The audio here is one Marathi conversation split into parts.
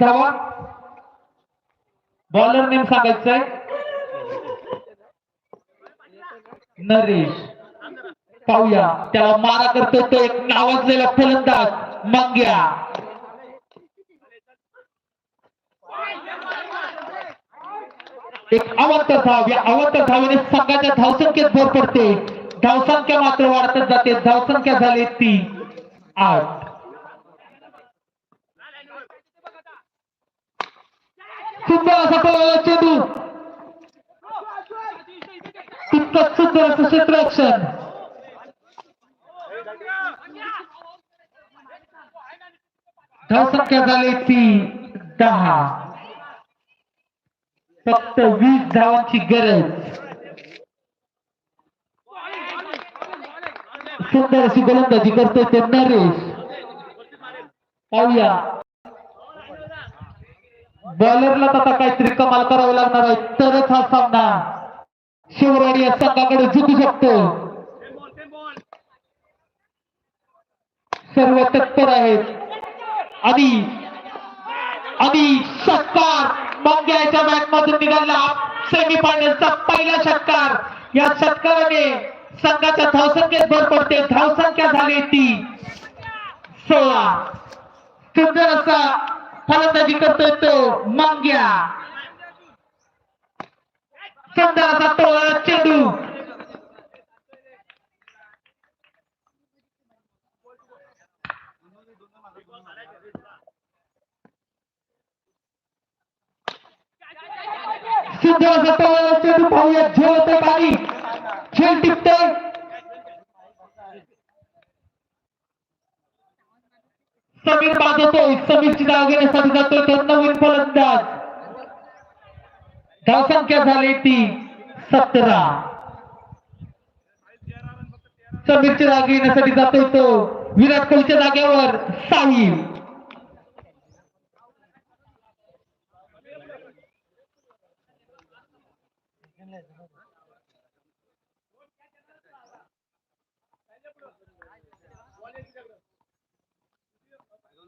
धावा बॉलर नेम सांगायचंय. नरेश. पाहूया. त्याला मारा करतो तो एक नावाजलेला फलंदाज मंग्या. एक अवंत धाव या अवंत धावाने संघाच्या धावसंख्येत भर पडते. धावसंख्या मात्र वाढतच जाते. धावसंख्या झाली ती आठ. सुंदर असा पळाला चेंडू. तितकंच सुंदर असं क्षेत्ररक्षण. धावसंख्या झाली ती दहा. फक्त वीस धावांची गरज. सुंदर अशी गोलंदाजी करतोय ते नरेश. पाहूया. बॉलरला आता काहीतरी कमाल करावं लागणार आहे. तरच हा सामना शिवराणी या संघाकडे जिंकू शकतो. सर्व तत्पर आहेत. आणि आणि षटकार मंग्याच्या बॅट मधून निघाला. सेमी फायनलचा पहिला षटकार या षटकाराने संघाच्या धावसंख्येत भर पडते. धावसंख्या झाली ती सोळा. सुंदर असा फलंदाजी करतोय तो मंग्या सुंदर असा टोळा चेंडू सुंदर असा टोळा चेंडू पाहूया झेलते बारी झेल टिपते समीर बाजवतोय समीरची धाव घेण्यासाठी जातोय तो नवीन फलंदाज. धावसंख्या झाली ती सतरा. समीरची धाव घेण्यासाठी जातोय तो विराट कोहलीच्या जागेवर साहिल सुंदर असा टोळा चेंडू आणि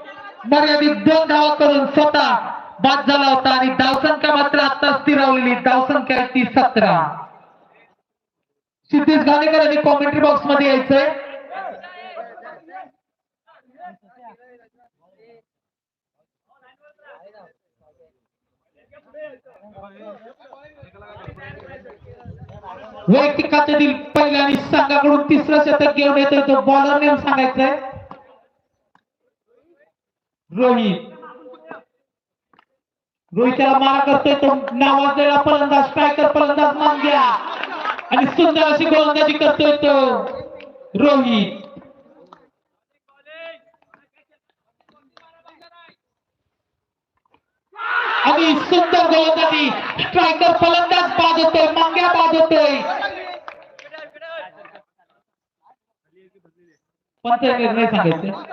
मर्यादित दोन धावा करून स्वतः बाद झाला होता आणि धावसंख्या मात्र आता स्थिरावलेली धावसंख्या आहे ती सतरा. सिद्धेश गाणेकर आणि कॉमेंट्री बॉक्समध्ये यायचंय. वैयक्तिक खात्यातील पहिल्या आणि संघाकडून तिसरं शतक घेऊन येतोय तो बॉलर नेम सांगायचंय. रोहित रोहितला त्याला मारा करतोय तो नावाजलेला फलंदाज स्ट्रायकर फलंदाज मांग्या आणि सुंदर अशी गोलंदाजी करतोय तो रोहित आणि सुंदर गोलंदाजी स्ट्रायकर फलंदाज बाद होतोय मांग्या बाद होतोय पंच निर्णय सांगायचे.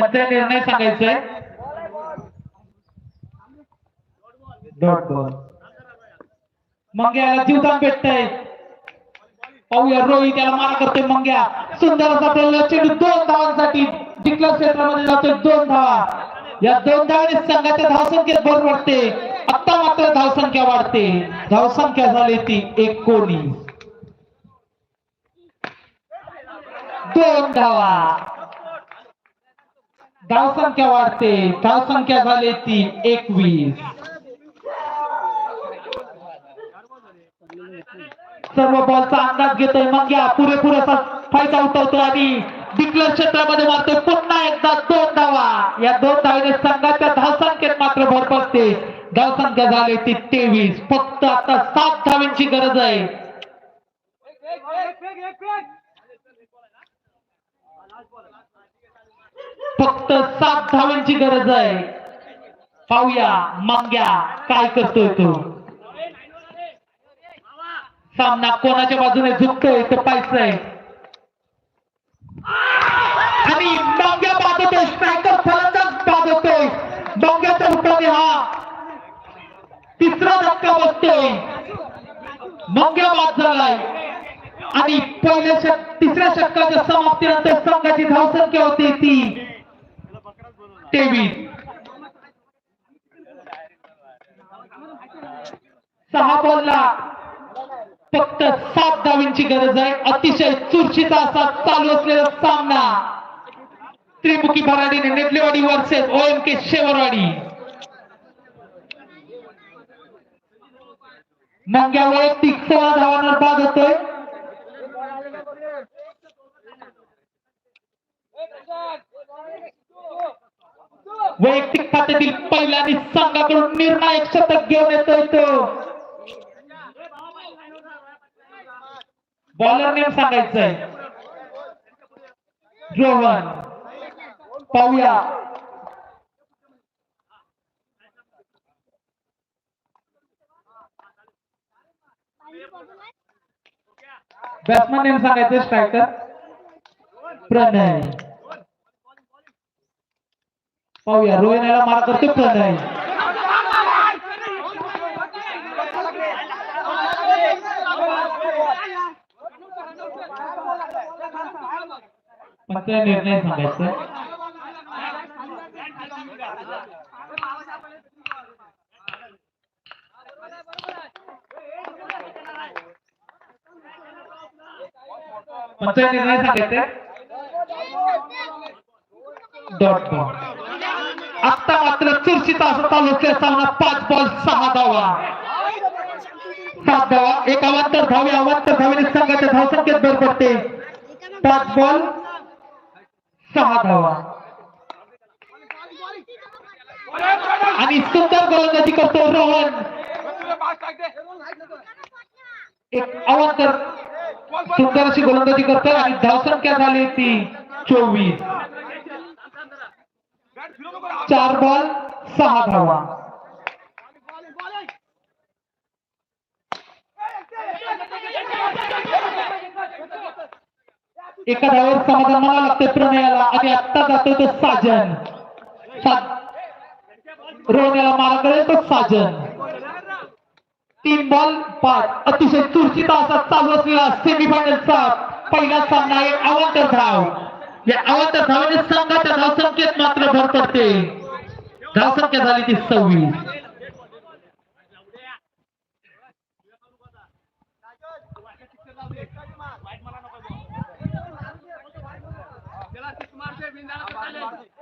पंच निर्णय बॉल मंग्याला जीवदान भेटतंय पाहूया, रोहित त्याला मारा करतोय मंग्या. सुंदर असा दोन धावांसाठी डिक्लेअर क्षेत्रामध्ये जातोय दोन धावा. या दोन धावाने संघाच्या धावसंख्येत भर वाढते. आता मात्र धावसंख्या वाढते. धावसंख्या झाली ती एकोणीस. दोन धावा. धावसंख्या वाढते. धावसंख्या झाली ती एकवीस. सर्व बॉलचा अंदाज घेतोय. मग या पुरेपूर असा फायदा उठवतोय आणि डिक्लेअर क्षेत्रामध्ये मारतोय. पुन्हा एकदा दोन धावा. या दोन धावेने संघाच्या धावसंख्येत मात्र भर पडते. धावसंख्या झाली ती तेवीस. फक्त आता सात धाव्यांची गरज आहे. फक्त सात धाव्यांची गरज आहे. पाहूया मंग्या काय करतोय तो? सामना कोणाच्या बाजूने झुकतोय तो पाहायचंय. आणि डोंग्या बाजतोय स्ट्रायकर फलंदाज बाजतोय. होतोय डोंग्याच्या हा. तिसरा धक्का बसतोय. मंग्या बाद झालाय. आणि पहिल्या षट तिसऱ्या षटकाच्या समाप्तीनंतर संघाची धावसंख्या होती ती. तेवीस सहा बॉलला फक्त सात धावींची गरज आहे. अतिशय चुरशीचा असा चालू असलेला सामना. त्रिमुखी भराडीने नेपलेवाडी वर्सेस ओ एम के शेवरवाडी. मंग्या वैयक्तिक सोळा धावांवर बाद होतोय. वैयक्तिक खात्यातील पहिला आणि संघाकडून निर्णायक शतक घेऊन येतोय तो बॉलर नेम सांगायचंय. जोवन पाहूया. बॅट्समन नेम सांगायचं स्ट्रायकर प्रणय. पाहूया. रोहिण्याला मारा मार करतो प्रणय पण निर्णय सांगायचं. पंचायत निर्णय सांगायचे. डॉट बॉल आता मात्र चुरशी असं चालू सामना पाच बॉल सहा धावा. सात धावा एक अवांतर धावे अवांतर धावेने संघाच्या धावसंख्येत भर पडते पाच बॉल सहा धावा. आणि सुंदर गोलंदाजी करतो रोहन. एक अवांतर सुंदर अशी गोलंदाजी करतो आणि धावसंख्या झाली ती चोवीस. चार बॉल सहा धावा. एका धावावर समाधान मला लागते प्रणयाला. आणि आत्ता जातोय तो साजन. सा- मारा कळेल तो साजन. तीन बॉल पाच. अतिशय चुरशी तासात चालू असलेला सेमीफायनलचा पहिला सामना आहे अवंतर धाव या अवांतर धावाने संघाच्या धावसंख्येत मात्र भर पडते धावसंख्या झाली ती सव्वीस. मला नको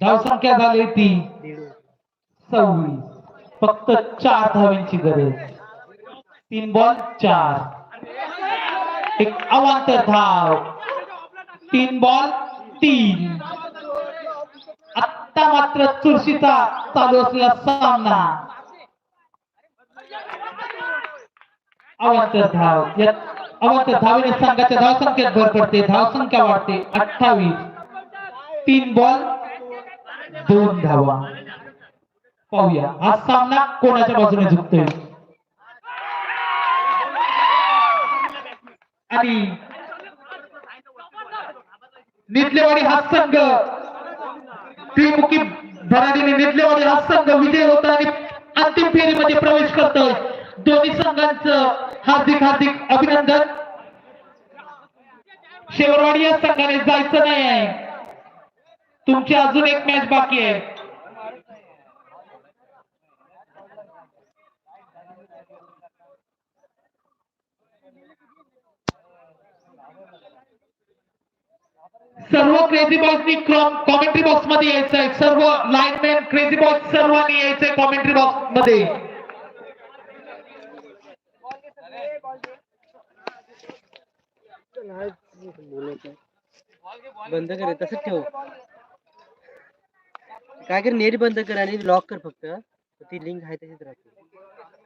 धावसंख्या झाली ती सव्वीस. फक्त चार धावांची गरज. तीन बॉल चार. एक अवांतर धाव. तीन बॉल तीन. आता मात्र चुरशीचा चालू असलेला सामना. अवांतर धाव. या अवांतर धावेने संघाच्या धावसंख्येत भर पडते. धावसंख्या वाढते. अठ्ठावीस. तीन बॉल दोन धावा. पाहूया. हा सामना कोणाच्या बाजूने झुकतोय? आणि नितलेवाडी हा संघ. त्रिमुखी भराडीने नितलेवाडी हा संघ विजय होता आणि अंतिम फेरीमध्ये प्रवेश करतोय. दोन्ही संघांचं हार्दिक हार्दिक अभिनंदन। शेवरवाडी संघाने जायचं नाही आहे. तुमची एक मॅच बाकी आहे. सर्व क्रेझी बॉक्सनी कॉमेंट्री बॉक्स मध्ये सर्व लाईनमॅन क्रेझी बॉक्स सर्वांनी कॉमेंट्री बॉक्स मध्ये. बंद कर रे, तसंच ठेव. काय कर नेट बंद कर आणि लॉक कर फक्त. ती लिंक आहे तशीच राहते.